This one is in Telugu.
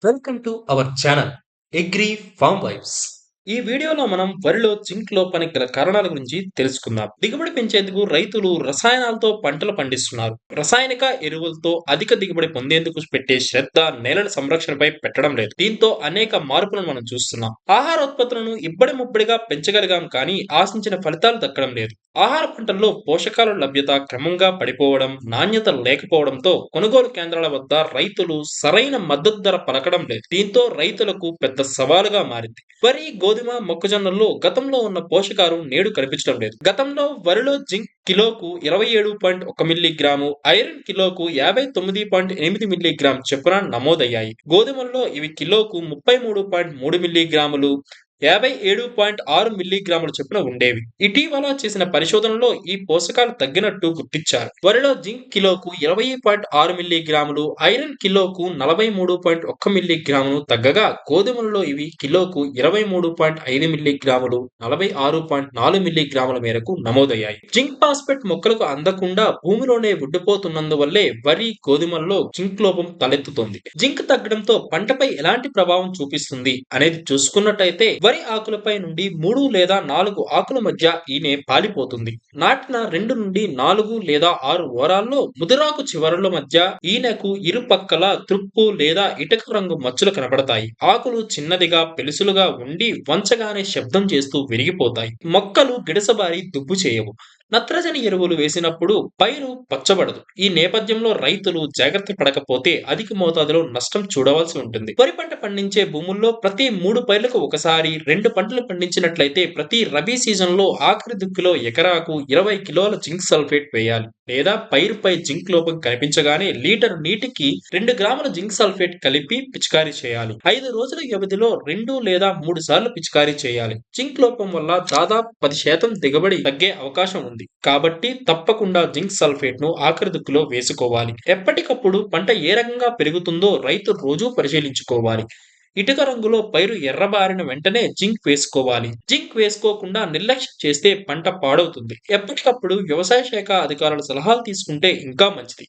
Welcome to our channel Agri Farm Vibes. ఈ వీడియోలో మనం వరిలో జింక్ లోపానికి గల కారణాల గురించి తెలుసుకుందాం. దిగుబడి పెంచేందుకు రైతులు రసాయనాలతో పంటలు పండిస్తున్నారు. రసాయనిక ఎరువులతో అధిక దిగుబడి పొందేందుకు పెట్టే శ్రద్ధ నేలల సంరక్షణపై పెట్టడం లేదు. దీంతో అనేక మార్పులను మనం చూస్తున్నాం. ఆహార ఉత్పత్తులను ఇబ్బడి ముబ్బడిగా పెంచగలిగాం కానీ ఆశించిన ఫలితాలు దక్కడం లేదు. ఆహార పంటల్లో పోషకాల లభ్యత క్రమంగా పడిపోవడం నాణ్యత లేకపోవడంతో కొనుగోలు కేంద్రాల వద్ద రైతులు సరైన మద్దతు ధర పలకడం లేదు. దీంతో రైతులకు పెద్ద సవాలుగా మారింది. వరి గోధుమ గోధుమ మొక్కజొన్నల్లో గతంలో ఉన్న పోషకాలు నేడు కనిపించడం లేదు. గతంలో వరిలో జింక్ కిలోకు ఇరవై ఏడు పాయింట్ ఒక మిల్లీగ్రాము ఐరన్ కిలోకు యాభై తొమ్మిది పాయింట్ ఎనిమిది మిల్లీగ్రామ్ చొప్పున నమోదయ్యాయి. గోధుమల్లో ఇవి కిలోకు ముప్పై మూడు పాయింట్ మూడు మిల్లీగ్రాములు యాభై ఏడు పాయింట్ ఆరు మిల్లీగ్రాముల చొప్పున ఉండేవి. ఇటీవల చేసిన పరిశోధనలో ఈ పోషకాలు తగ్గినట్టు గుర్తించారు. వరిలో జింక్ కిలోకు ఇరవై పాయింట్ ఆరు మిల్లీగ్రాములు ఐరన్ కిలోకు నలభై మూడు పాయింట్ ఒక్క మిల్లీగ్రాములు తగ్గగా గోధుమలలో ఇవి కిలోకు ఇరవై మూడు పాయింట్ ఐదు మిల్లీగ్రాములు నలభై ఆరు పాయింట్ నాలుగు మిల్లీగ్రాముల మేరకు నమోదయ్యాయి. జింక్ ఫాస్ఫేట్ మొక్కలకు అందకుండా భూమిలోనే ఉండిపోతున్నందువల్లే వరి గోధుమల్లో జింక్ లోపం తలెత్తుతోంది. జింక్ తగ్గడంతో పంటపై ఎలాంటి ప్రభావం చూపిస్తుంది అనేది చూసుకున్నట్టయితే వరి ఆకులపై నుండి మూడు లేదా నాలుగు ఆకుల మధ్య ఈనె పాలిపోతుంది. నాటిన రెండు నుండి నాలుగు లేదా ఆరు ఓరాల్లో ముదిరాకు చివరల మధ్య ఈనెకు ఇరుపక్కల తృప్పు లేదా ఇటుక రంగు మచ్చలు కనబడతాయి ఆకులు చిన్నదిగా పెలుసులుగా ఉండి వంచగానే శబ్దం చేస్తూ విరిగిపోతాయి. మొక్కలు గిడసబారి దుబ్బు చేయవు. నత్రజని ఎరువులు వేసినప్పుడు పైరు పచ్చబడదు. ఈ నేపథ్యంలో రైతులు జాగ్రత్త పడకపోతే అధిక మోతాదులో నష్టం చూడవలసి ఉంటుంది. వరి పంట పండించే భూముల్లో ప్రతి మూడు పైర్లకు ఒకసారి రెండు పంటలు పండించినట్లయితే ప్రతి రబీ సీజన్లో ఆఖరి దుక్కులో ఎకరాకు ఇరవై కిలోల జింక్ సల్ఫేట్ వేయాలి. లేదా పైరుపై జింక్ లోపం కనిపించగానే లీటర్ నీటికి రెండు గ్రాముల జింక్ సల్ఫేట్ కలిపి పిచికారీ చేయాలి. ఐదు రోజుల వ్యవధిలో రెండు లేదా మూడు సార్లు పిచికారీ చేయాలి. జింక్ లోపం వల్ల దాదాపు పది శాతం దిగుబడి తగ్గే అవకాశం ఉంది. కాబట్టి తప్పకుండా జింక్ సల్ఫేట్ను ఆఖరి దుక్కులో వేసుకోవాలి. ఎప్పటికప్పుడు పంట ఏ రకంగా పెరుగుతుందో రైతు రోజూ పరిశీలించుకోవాలి. ఇటుక రంగులో పైరు ఎర్రబారిన వెంటనే జింక్ వేసుకోవాలి. జింక్ వేసుకోకుండా నిర్లక్ష్యం చేస్తే పంట పాడవుతుంది. ఎప్పటికప్పుడు వ్యవసాయ శాఖ అధికారుల సలహాలు తీసుకుంటే ఇంకా మంచిది.